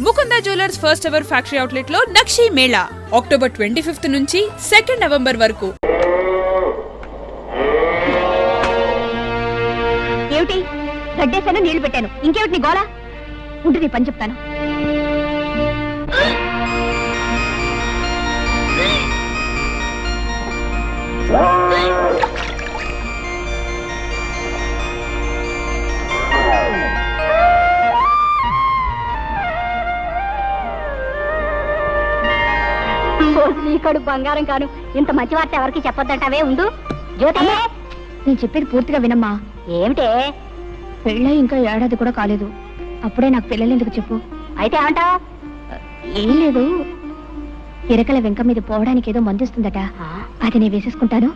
Mukunda jewellers first ever factory అవుట్లెట్లో Nakshi Mela October twenty fifth నుంచి second November వరకు. ఏమిటి? గడ్డేశాను నీళ్ళు పెట్టాను. ఇంకేమిటి నీ గోళ ఉంటుంది పని చెప్తాను. నీకడు బంగారం కాను. ఇంత మంచి వార్త ఎవరికి చెప్పొద్దంటావే ఉండు. జ్యోతి! నేను చెప్పేది పూర్తిగా వినమ్మా. ఏమిటే? పెళ్ళై ఇంకా ఏడాది కూడా కాలేదు. అప్పుడే నాకు పిల్లలు ఎందుకు చెప్పు. అయితే ఏమంటావు? ఏం లేదు. ఇరకల వెంక మీద పోవడానికి ఏదో మందిస్తుందట. అది నేను వేసేసుకుంటాను.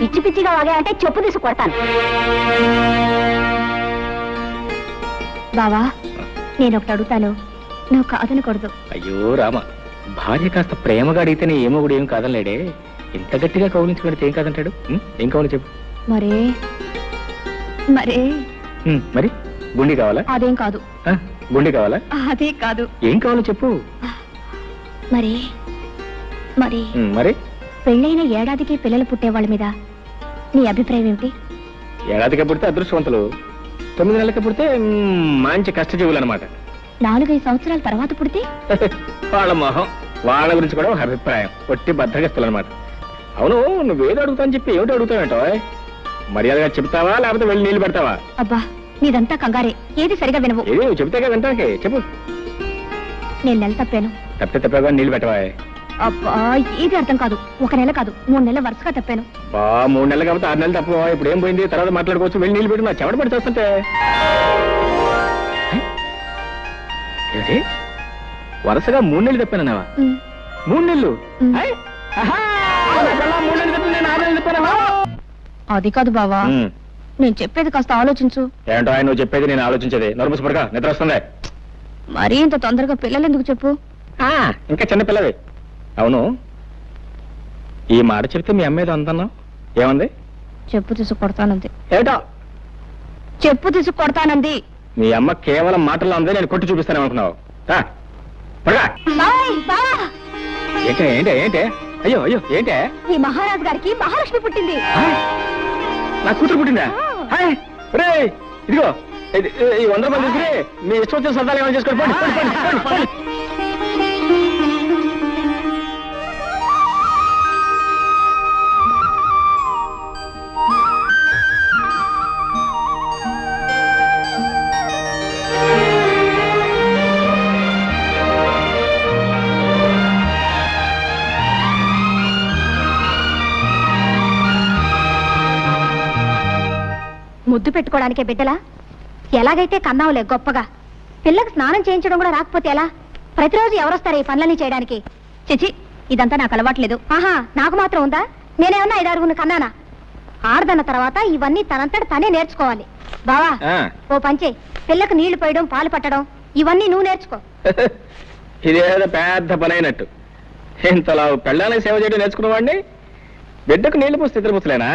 పిచ్చి పిచ్చిగా వాగా అంటే చెప్పు తీసి కొడతాను. బావా నేను ఒకటి అడుగుతాను. నువ్వు కాదనకూడదు. అయ్యో రామ. భార్య కాస్త ప్రేమగా అడిగితేనే ఏమో కూడా ఏం కాదనలేడే. ఇంత గట్టిగా కౌలించుకుంటే ఏం కాదంటాడు? ఉం? ఏం కావాలి చెప్పు. మరే. మరే. ఉం, మరి? గుండి కావాలా? అదేం కాదు. ఆ, గుండి కావాలా? అదే కాదు. ఏం కావాలో చెప్పు. మరి. మరి. ఉం, మరి? పెళ్ళైన ఏడాదికి పిల్లలు పుట్టేవాళ్ళ మీద నీ అభిప్రాయం ఏమిటి? ఏడాదికి పుడితే అదృష్టవంతులు. తొమ్మిది నెలలకి పుడితే ఉం, మంచి కష్టజీవులు అనమాట నాలుగైదు సంవత్సరాల తర్వాత పుడితే? వాళ్ళ మొహం వాళ్ళ గురించి కూడా ఒక అభిప్రాయం. ఒట్టి బద్దగస్తులు అనమాట అవును నువ్వేదో అడుగుతావని చెప్పి ఏమిటి అడుగుతావేంటో మర్యాదగా చెప్తావా లేకపోతే వెళ్ళి నీళ్ళు పెడతావా? అబ్బా నీదంతా కంగారే. ఏది సరిగా వినవు. ఏది నువ్వు చెబితే కదా వింటానికి. చెప్పు. నేను నెల తప్పాను. తప్పితే తప్పగా నీళ్ళు పెట్టవా అబ్బా ఏది అర్థం కాదు. ఒక నెల కాదు మూడు నెలల వరుసగా తప్పాను. బా మూడు నెలలు కాబట్టి ఆరు నెలలు తప్ప ఇప్పుడు ఏం పోయింది? తర్వాత మాట్లాడుకోవచ్చు వెళ్ళి నీళ్ళు పెట్టి నా చెమట పడి చేస్తుంటే. ఏంటి? వరుసగా మూడు నెలలు తప్పానన్నావా మూడు నెలలు? అది కాదు బావా. నేను చెప్పేది కాస్త ఆలోచించు. ఏంటో ఆయన నువ్వు చెప్పేది నేను ఆలోచించేది. నర్మస్ పడక నిద్ర వస్తుంది. మరీ ఇంత తొందరగా పిల్లలు ఎందుకు చెప్పు? ఆ, ఇంకా చిన్న పిల్లవి అవును. ఈ మాట చెప్తే మీ అమ్మ ఏదో అందన్నావు ఏమంది? చెప్పు తీసు కొడతానంది. ఏటో చెప్పు తీసు కొడతానంది. మీ అమ్మ కేవలం మాటల్లో ఉంది నేను కొట్టి చూపిస్తాను అనుకున్నావు! ఏంటే ఏంటే ఏంటే? అయ్యో అయ్యో ఏంటే? ఈ మహారాజు గారికి మహాలక్ష్మి పుట్టింది? నా కూతురు పుట్టిందా? ఇదిగో ఇది- ఈ వంద రూపాయలు తీసుకుని మీ ఇష్టం వచ్చిన సరదాలు ఏమైనా చేసుకోండి పెట్టుకోవడానికే బిడ్డలా? ఎలాగైతే కన్నావులే గొప్పగా. పిల్లకి స్నానం చేయించడం కూడా రాకపోతే ఎలా? ప్రతిరోజు ఎవరొస్తారు ఈ పనులన్నీ చేయడానికి? చిచి ఇదంతా నాకు అలవాట్లేదు. ఆహా నాకు మాత్రం ఉందా? నేనేమన్నా ఐదారుగురిని కన్నానా? ఆడదన్న తర్వాత ఇవన్నీ తనంతట తనే నేర్చుకోవాలి. బావా ఆ, ఓ పంచే పిల్లకు నీళ్ళు పోయడం పాలు పట్టడం ఇవన్నీ నువ్వు నేర్చుకో. ఇదేదో పెద్ద పని అయినట్టు ఇంతలా పెళ్ళానికి సేవ చేయడం నేర్చుకున్న వాడిని బిడ్డకు నీళ్ళు పోస్తే ఇద్దరు పుస్తలేనా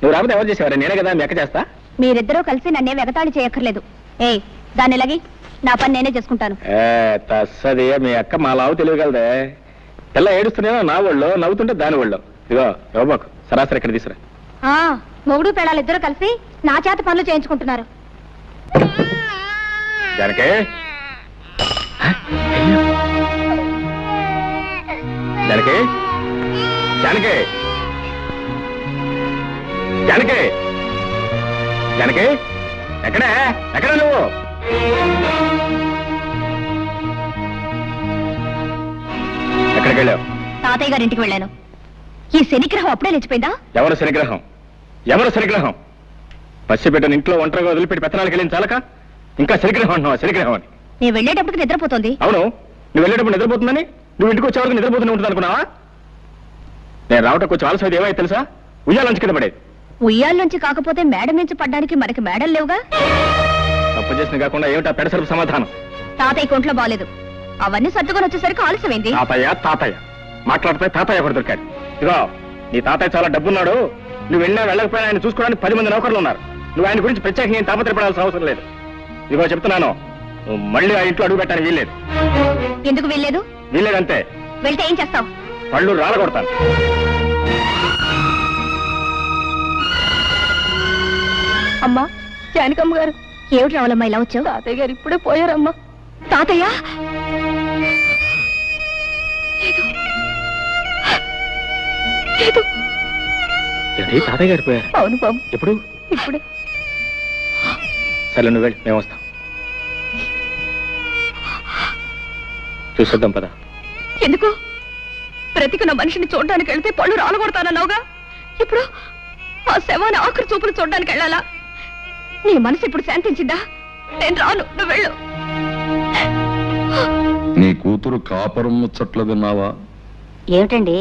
నువ్వు రాకపోతే ఎవరు చేసేవారు? నేనే కదా మీ అక్క చేస్తా? మీరిద్దరూ కలిసి నన్నే వెగతాళి చేయక్కర్లేదు. ఏయ్ దాన్ని లగి నా పని నేనే చేసుకుంటాను. ఏ తస్సది మీ అక్క మా లావు తెలియగలదే. పిల్ల ఏడుస్తున్నానో నా ఒళ్ళో నవ్వుతుంటే దాని ఒళ్ళో. ఇదిగో యోబాకు సరాసరి ఇక్కడ తీసురా మొగుడు పెళ్ళాలిద్దరూ కలిసి నా చేత పనులు చేయించుకుంటున్నారు. జానకి? హ? అయ్యో. జానకి? జానకి ఎక్కడే? ఎక్కడ నువ్వు? ఎక్కడికి వెళ్ళావు? తాతయ్య గారింటికి వెళ్ళాను. ఈ శనిగ్రహం అప్పుడే లేచిపోయిందా? ఎవరు శనిగ్రహం? ఎవరు శనిగ్రహం? పసిబిడ్డను ఇంట్లో ఒంటరిగా వదిలిపెట్టి పెత్తనాలకు వెళ్ళిన చాలక? ఇంకా శనిగ్రహం అంటున్నావా? శనిగ్రహం అని. నేను వెళ్ళేటప్పటికి నిద్రపోతుంది. అవును. నువ్వు వెళ్ళేటప్పుడు నిద్రపోతుందని? నువ్వు ఇంటికి వచ్చే వరకు నిద్రపోతూనే ఉంటుంది అనుకున్నావా నేను రావటం కొంచెం ఆలస్యం ఏమైతే తెలుసా? ఉయ్యాలంచి కింద పడేది. ఉయ్యాల నుంచి కాకపోతే మేడ నుంచి పడ్డానికి మనకి మేడలు లేవుగా? తప్పు చేసిన కాకుండా ఏమిటా పెడసరపు సమాధానం? తాతయ్య కొంట్లో బాలేదు. అవన్నీ సర్దుకొని వచ్చేసరికి ఆలస్యమైంది తాతయ్య తాతయ్య. మాట్లాడితే తాతయ్య ఒకటి దొరికాడు. ఇదిగో నీ తాతయ్య చాలా డబ్బున్నాడు. నువ్వు వెళ్ళినా వెళ్ళకపోయినా ఆయన చూసుకోవడానికి పది మంది నౌకర్లు ఉన్నారు. నువ్వు ఆయన గురించి ప్రత్యేకంగా ఏం తాపత్రపడాల్సిన అవసరం లేదు. ఇదిగో చెప్తున్నాను నువ్వు మళ్ళీ ఆ ఇంట్లో అడుగు పెట్టాను వీల్లేదు. ఎందుకు వెళ్ళలేదు వీల్లేదంతే వెళ్తే ఏం చేస్తావు? పళ్ళు రాలగొడతాను. అమ్మా జానకమ్మ గారు. ఏమిటి రావాలమ్మా ఇలా వచ్చావు? తాతయ్య గారు ఇప్పుడే పోయారమ్మా. తాతయ్య! ఏంటి తాతయ్య గారు పోయారు? అవును బాబు. ఎప్పుడు? ఇప్పుడే. సరే నువ్వు వెళ్ళి మేము వస్తాం. చూసేద్దాం పద. ఎందుకు? బ్రతికున్న మనిషిని చూడడానికి వెళ్తే పళ్ళు రాలగొడతానన్నావుగా? ఇప్పుడు ఆ శవాన్ని ఆఖరి చూపులు చూడడానికి వెళ్ళాలా? నీ మనసు ఇప్పుడు శాంతించిందా? నేను రాను నువ్వు వెళ్ళు. నీ కూతురు కాపరం ముచ్చట్లు విన్నావా? ఏమిటండి?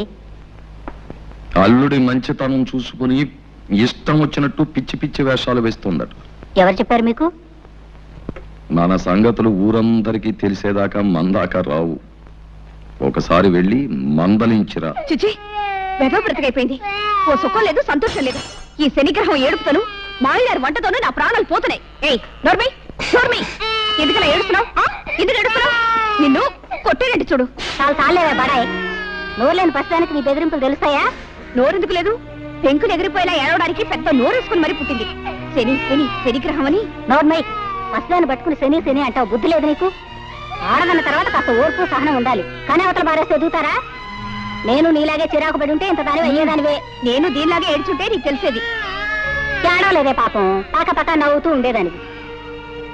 అల్లుడి మంచితనం చూసుకుని ఇష్టం వచ్చినట్టు పిచ్చి పిచ్చి వేషాలు వేస్తుందట. ఎవరు చెప్పారు మీకు? మన సంగతులు ఊరందరికీ తెలిసేదాకా మందాక రావు. ఒకసారి వెళ్ళి మందలించిరా. చిచి వెధవ బ్రతికైపోయింది. ఓ సుఖం లేదు సంతోషం లేదు. ఈ శనిగ్రహం ఏడుపుతాను మాయగారి వంటతోనే నా ప్రాణాలు పోతున్నాయి. ఏయ్ నోర్మై నోర్మై. ఎందుకలా ఏడుస్తున్నావు? ఎందుకు ఏడుస్తున్నావు? నిన్ను కొట్టేనండి చూడు. చాలు చాలేవే బడాయ్. నోరులేని ప్రస్తుతానికి నీ బెదిరింపులు తెలుస్తాయా? నోరెందుకు లేదు? పెంకులు ఎగిరిపోయేలా ఏడవడానికి పెద్ద నోరేసుకుని మరీ పుట్టింది. శని శని శనిగ్రహం అని నోర్మై ప్రస్తుతాన్ని పట్టుకుని శని శని అంటావు. బుద్ధి లేదు నీకు? ఆడదన్న తర్వాత కాస్త ఓర్పు సహనం ఉండాలి. కానీ అవతల బారేస్తే ఎదుగుతారా? నేను నీలాగే చిరాకు పడి ఉంటే ఇంత దాని అయ్యేదానివే. నేను దీనిలాగే ఏడ్చుంటే నీకు తెలిసేది. ఏడవలేదే పాపం. పాక పక్క నవ్వుతూ ఉండేదానివి.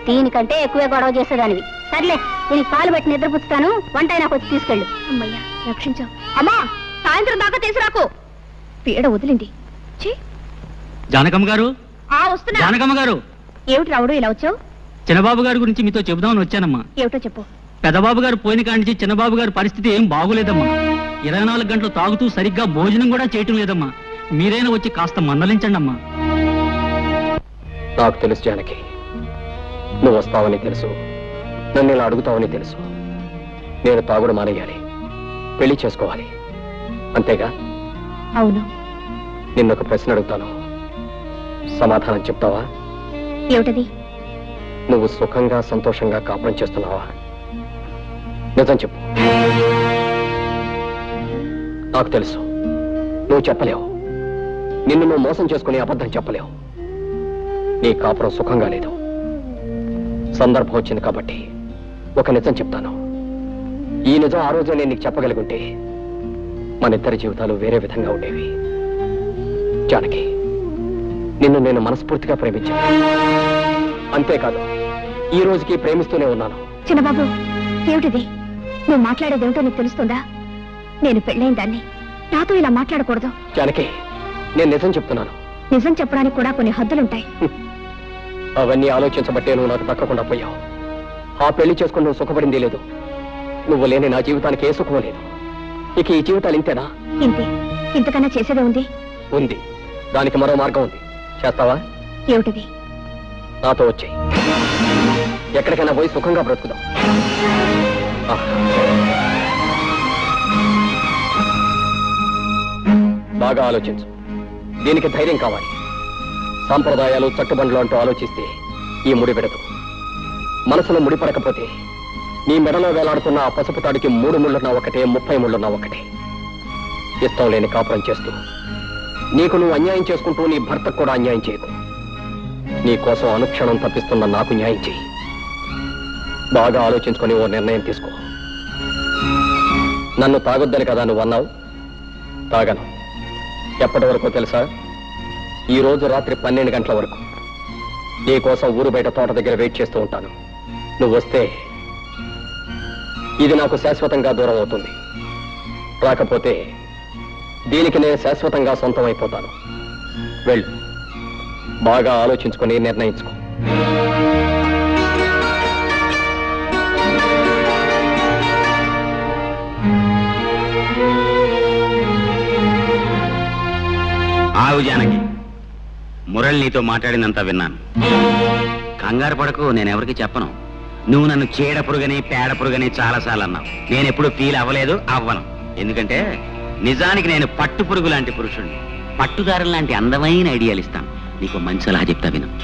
దీనికంటే ఎక్కువే గొడవ చేసేదానివి. సర్లే దీనికి పాలు పెట్టి నిద్రపుచ్చుతాను వంట నాకు వచ్చి తీసుకెళ్ళు. అమ్మయ్యా రక్షించావు అమ్మా సాయంత్రం దాకా తీసుకురాకు. పీడ వదిలింది. ఛీ, జానకమ్మ గారు? ఆ వస్తున్నా. జానకమ్మ గారు? ఏమిటి రావుడు ఇలా వచ్చావు? చిన్నబాబు గారి గురించి మీతో చెబుదామని వచ్చానమ్మా. ఏమిటో చెప్పు. పెద్దబాబు గారు పోయిన కాడి నుంచి చిన్నబాబు గారి పరిస్థితి ఏం బాగులేదమ్మా. ఇరవై నాలుగు గంటలు తాగుతూ సరిగ్గా భోజనం కూడా చేయటం లేదమ్మా. మీరైనా వచ్చి కాస్త మందలించండి అమ్మా నాకు తెలుసు జానకి. నువ్వు వస్తావని తెలుసు. నన్ను ఇలా అడుగుతావని తెలుసు. నేను తాగుడు మానేయాలి. పెళ్ళి చేసుకోవాలి. అంతేగా? అవును. నిన్నొక ప్రశ్న అడుగుతాను. సమాధానం చెప్తావా? ఏమిటది? నువ్వు సుఖంగా సంతోషంగా కాపురం చేస్తున్నావా? నిజం చెప్పు. నాకు తెలుసు. నువ్వు చెప్పలేవు. నిన్ను నువ్వు మోసం చేసుకుని అబద్ధం చెప్పలేవు. నీ కాపురం సుఖంగా లేదు. సందర్భం వచ్చింది కాబట్టి ఒక నిజం చెప్తాను. ఈ నిజం ఆ రోజు నేను నీకు చెప్పగలిగుంటే మన ఇద్దరి జీవితాలు వేరే విధంగా ఉండేవి. జానకి నిన్ను నేను మనస్ఫూర్తిగా ప్రేమించాను. అంతేకాదు ఈ రోజుకి ప్రేమిస్తూనే ఉన్నాను. చిన్నబాబు ఏమిటిది? నువ్వు మాట్లాడేది ఏమిటో నీకు తెలుస్తుందా? నేను పెళ్ళైన దాన్ని నాతో ఇలా మాట్లాడకూడదు. జానకి నేను నిజం చెప్తున్నాను. నిజం చెప్పడానికి కూడా కొన్ని హద్దులుంటాయి. అవన్నీ ఆలోచించబట్టే నువ్వు నాకు తక్కకుండా పోయావు. ఆ పెళ్ళి చేసుకుని నువ్వు సుఖపడింది లేదు. నువ్వు లేని నా జీవితానికి ఏ సుఖం లేదు. ఇక ఈ జీవితాలు ఇంతేనా? ఇంతే. ఇంతకన్నా చేసేదే ఉంది? ఉంది. దానికి మరో మార్గం ఉంది. చేస్తావా? ఏమిటిది? నాతో వచ్చేయి. ఎక్కడికైనా పోయి సుఖంగా బ్రతుకుదాం. బాగా ఆలోచించు. దీనికి ధైర్యం కావాలి. సాంప్రదాయాలు చట్టుబండ్లు అంటూ ఆలోచిస్తే ఈ ముడి పెడదు మనసులో ముడిపడకపోతే నీ మెడలో వేలాడుతున్న ఆ పసుపు తాడికి మూడు ముళ్ళున్నా ఒకటే ముప్పై ముళ్ళున్నా ఒకటే. ఇష్టం లేని కాపురం చేస్తూ నీకు నువ్వు అన్యాయం చేసుకుంటూ నీ భర్తకు కూడా అన్యాయం చేయకు. నీ కోసం అనుక్షణం తప్పిస్తున్న నాకు న్యాయం చేయి బాగా ఆలోచించుకొని ఓ నిర్ణయం తీసుకో. నన్ను తాగొద్దని కదా నువ్వు అన్నావు? తాగను. ఎప్పటి వరకు తెలుసా? ఈ రోజు రాత్రి పన్నెండు గంటల వరకు. నీ కోసం ఊరు బయట తోట దగ్గర వెయిట్ చేస్తూ ఉంటాను. నువ్వు వస్తే ఇది నాకు శాశ్వతంగా దూరం అవుతుంది. రాకపోతే దీనికి నేను శాశ్వతంగా సొంతం అయిపోతాను వెళ్ళు. బాగా ఆలోచించుకొని నిర్ణయించుకో. ఆవు జానకి. మురళి నీతో మాట్లాడినంత విన్నాను. కంగారు పడకు నేనెవరికి చెప్పను. నువ్వు నన్ను చీడ పురుగని పేడ పురుగని చాలాసార్లు అన్నావు. నేను ఎప్పుడు ఫీల్ అవ్వలేదు అవ్వను. ఎందుకంటే నిజానికి నేను పట్టు పురుగు లాంటి పురుషుణ్ణి. పట్టుదారులు లాంటి అందమైన ఐడియాలు ఇస్తాను. నీకు మంచి సలహా చెప్తా విను.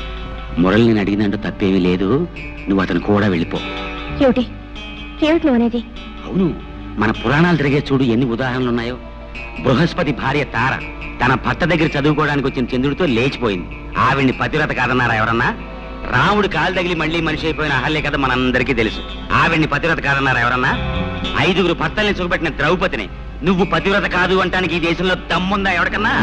మురళి నేను అడిగినంటూ తప్పేమీ లేదు. నువ్వు అతను కూడా వెళ్ళిపో. ఏమిటి? ఏమిటి నువ్వు అనేది? అవును. మన పురాణాలు తిరిగే చూడు ఎన్ని ఉదాహరణలు ఉన్నాయో. బృహస్పతి భార్య తార తన భర్త దగ్గర చదువుకోవడానికి వచ్చిన చంద్రుడితో లేచిపోయింది. ఆవిడ్ని పతివ్రత కాదన్నారా ఎవరన్నా? రాముడు కాలు తగిలి మళ్ళీ మనిషి అయిపోయిన అహల్య కథ మనందరికీ తెలుసు. ఆవిడ్ని పతివ్రత కాదన్నారా ఎవరన్నా? ఐదుగురు భర్తల్ని సుఖపెట్టిన ద్రౌపదిని నువ్వు పతివ్రత కాదు అంటానికి ఈ దేశంలో దమ్ముందా ఎవరికన్నా?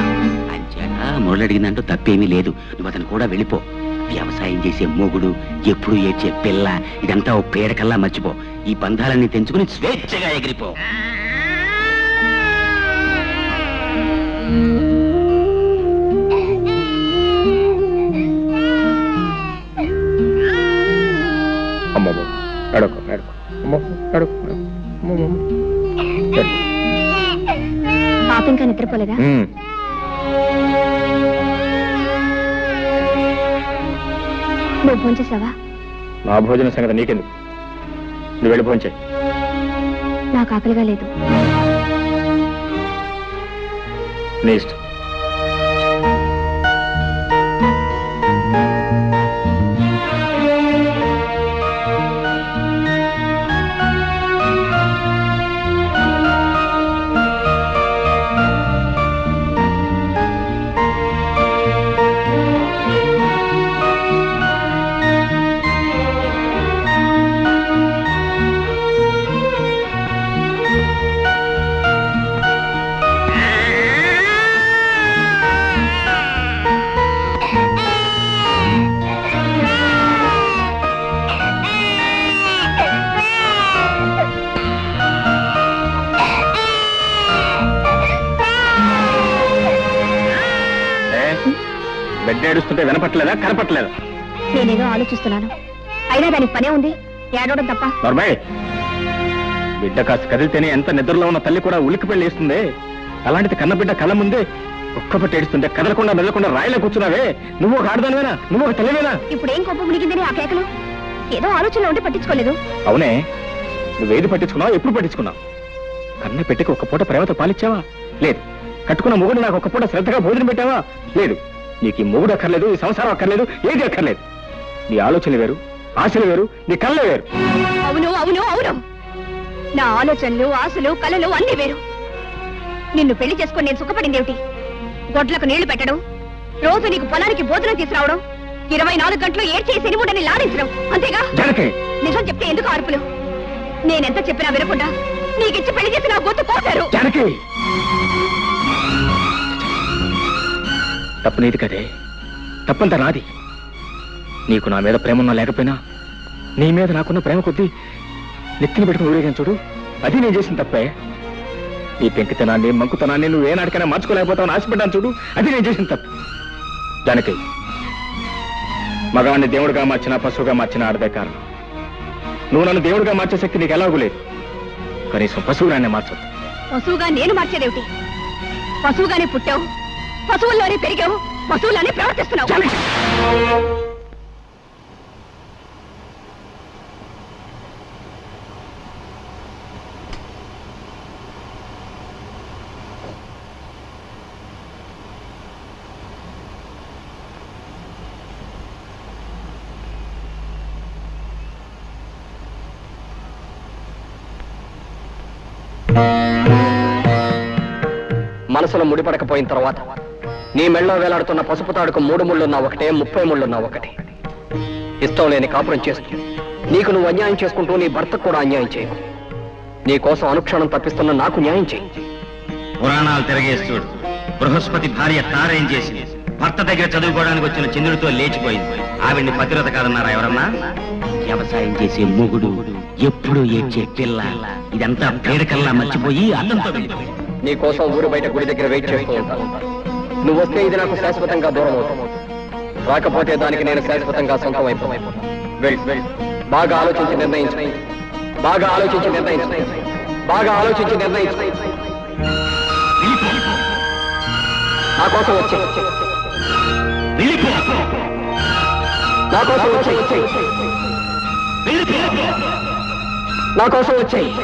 అంచేత మురళి అడిగిందంటూ తప్పేమీ లేదు. నువ్వు అతను కూడా వెళ్ళిపో. వ్యవసాయం చేసే మొగుడు ఎప్పుడు ఏడ్చే పిల్ల ఇదంతా ఓ పేడకల్లా మర్చిపో. ఈ బంధాలన్నీ తెంచుకుని స్వేచ్ఛగా ఎగిరిపో. అమ్మో నడుకో నడుకో అమ్మో నడుకో అమ్మో పాప ఇంకా నిద్రపోలేదా? నువ్వు ఫోన్ చేసావా? నా భోజన సంగతి నీకెందుకు? నువ్వు వెళ్ళి భోంచే నాకు ఆకలిగా లేదు. నీ వినపట్లేదా కనపట్లేదా. నేనేదో ఆలోచిస్తున్నాను. అయినా దానికి పనే ఉంది. ఏడవడం తప్ప. నర్మయ్ బిడ్డ కాస్త కదిలితేనే ఎంత నిద్రలో ఉన్న తల్లి కూడా ఉలిక్కి పెళ్ళి వేస్తుంది అలాంటిది కన్న బిడ్డ కళ్ళ ముందే ఒక్కపట్టి ఏడుస్తుంటే కదలకుండా మెదలకుండా రాయిలో కూర్చున్నావే. నువ్వు ఒక ఆడదానివేనా? నువ్వు ఒక తల్లివేనా? ఇప్పుడు ఏం కొప్ప మునిగిందని ఆ కేకలు? ఏదో ఆలోచనలో ఉంటే పట్టించుకోలేదు. అవునే నువ్వేది పట్టించుకున్నావు ఎప్పుడు పట్టించుకున్నావు? కన్న పెట్టికి ఒక పూట ప్రేమతో పాలిచ్చావా? లేదు. కట్టుకున్న మొగుడు నాకు ఒక పూట శ్రద్ధగా భోజనం పెట్టావా? లేదు. నీకు ఈ మొగుడు అక్కర్లేదు ఈ సంసారం అక్కర్లేదు ఏది అక్కర్లేదు. నీ ఆలోచనలు వేరు ఆశలు వేరు నీ కళ్ళే వేరు. అవును అవును అవును. నా ఆలోచనలు ఆశలు కలలు అన్ని వేరు. నిన్ను పెళ్ళి చేసుకొని నేను సుఖపడింది ఏమిటి? గొడ్లకు నీళ్ళు పెట్టడం రోజు నీకు పొలానికి భోజనం తీసుకురావడం ఇరవై నాలుగు గంటలు ఏడ్చే సినిముడని లాడించడం అంతేగా? జనకి. నిజం చెప్తే ఎందుకు అరుపులు నేనెంత చెప్పినా వినకుండా నీకిచ్చి పెళ్ళి చేసి నా గొంతు కోసారు. జానకి. తప్పు నీది కదే. తప్పంతా నాది. నీకు నా మీద ప్రేమ ఉన్నా లేకపోయినా నీ మీద నాకున్న ప్రేమ కొద్దీ నెత్తిని పెట్టుకుని ఊరేగాను చూడు. అది నేను చేసిన తప్పే. నీ పెంకితనాన్ని మంకుతనాన్ని నువ్వు ఏనాటికైనా మార్చుకోలేకపోతావు ఆశపడ్డాను చూడు. అది నేను చేసిన తప్పు. దానికి మగవాణ్ణి దేవుడిగా మార్చినా పశువుగా మార్చినా ఆడదే కారణం. నువ్వు నన్ను దేవుడిగా మార్చే శక్తి నీకు ఎలాగూ లేదు. కనీసం పశువుగానే మార్చదు పశువుగా నేను మార్చేదేమిటి? పశువుగానే పుట్టావు. పశువుల్లోనే పెరిగావు పశువుల్లోనే ప్రవర్తిస్తున్నావు. మనసులో ముడిపడకపోయిన తర్వాత నీ మెళ్ళో వేలాడుతున్న పసుపు తాడుకు మూడు ముళ్ళున్నా ఒకటే ముప్పై ముళ్ళున్నా ఒకటే. ఇష్టం లేని కాపురం చేస్తూ నీకు నువ్వు అన్యాయం చేసుకుంటూ నీ భర్తకు కూడా అన్యాయం చేయకు నీ కోసం అనుక్షణం తప్పిస్తున్న నాకు న్యాయం చేయి. పురాణాలు తిరగేసి చూడు. బృహస్పతి భార్య తారేం చేసింది? భర్త దగ్గర చదువుకోవడానికి వచ్చిన చంద్రుడితో లేచిపోయింది. ఆవిడ్ని పతిరత కాదన్నారా ఎవరన్నా? వ్యవసాయం చేసే మొగుడు ఎప్పుడు ఏడ్చే పిల్ల. ఇదంతా పేడకల్లా మర్చిపోయి వెళ్ళిపోయింది నీ కోసం ఊరు బయట గుడి దగ్గర వెయిట్ చేస్తూ ఉంటాను. నువ్వు వస్తే ఇది నాకు శాశ్వతంగా దూరం అవుతుంది. రాకపోతే దానికి నేను శాశ్వతంగా సొంతం అయిపోతాను. బాగా ఆలోచించి నిర్ణయించు. బాగా ఆలోచించి నిర్ణయించు. బాగా ఆలోచించి నిర్ణయించు. నా కోసం వచ్చే. నా కోసం వచ్చే. నా కోసం వచ్చేయి